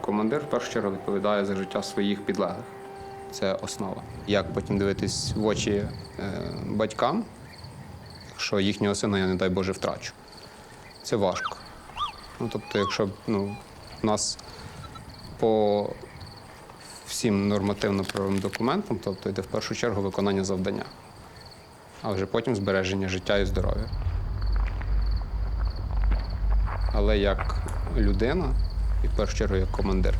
командир в першу чергу відповідає за життя своїх підлеглих. Це основа. Як потім дивитись в очі е, батькам, якщо їхнього сина я, не дай Боже, втрачу. Це важко. Ну, тобто, якщо ну, нас по всім нормативно-правовим документам, тобто йде в першу чергу виконання завдання, а вже потім збереження життя і здоров'я. Але як людина, і в першу чергу як командир,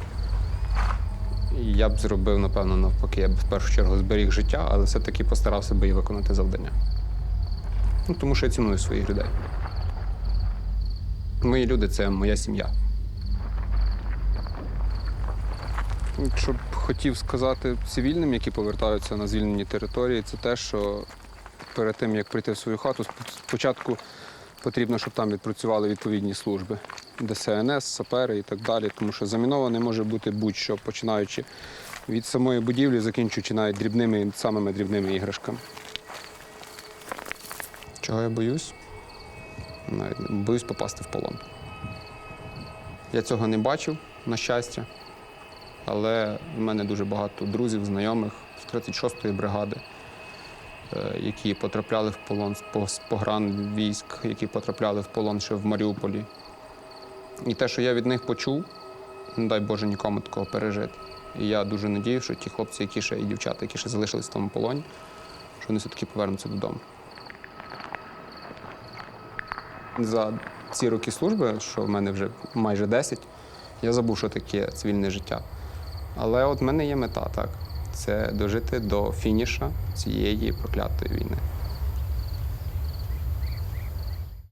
я б зробив, напевно, навпаки, я б в першу чергу зберіг життя, але все-таки постарався би і виконати завдання. Ну, тому що я ціную своїх людей. Мої люди це моя сім'я. Що б хотів сказати цивільним, які повертаються на звільнені території, це те, що перед тим, як прийти в свою хату, спочатку потрібно, щоб там відпрацювали відповідні служби. ДСНС, сапери і так далі. Тому що заміноване може бути будь-що, починаючи від самої будівлі, закінчуючи навіть дрібними, самими дрібними іграшками. Чого я боюсь? Боюсь попасти в полон. Я цього не бачив, на щастя. Але в мене дуже багато друзів, знайомих з 36-ї бригади, які потрапляли в полон з погран військ, які потрапляли в полон ще в Маріуполі. І те, що я від них почув, не дай Боже нікому такого пережити. І я дуже надію, що ті хлопці, які ще і дівчата, які ще залишились в тому полоні, що вони все-таки повернуться додому. За ці роки служби, що в мене вже майже 10, я забув, що таке цивільне життя. Але от в мене є мета, так. Це дожити до фініша цієї проклятої війни.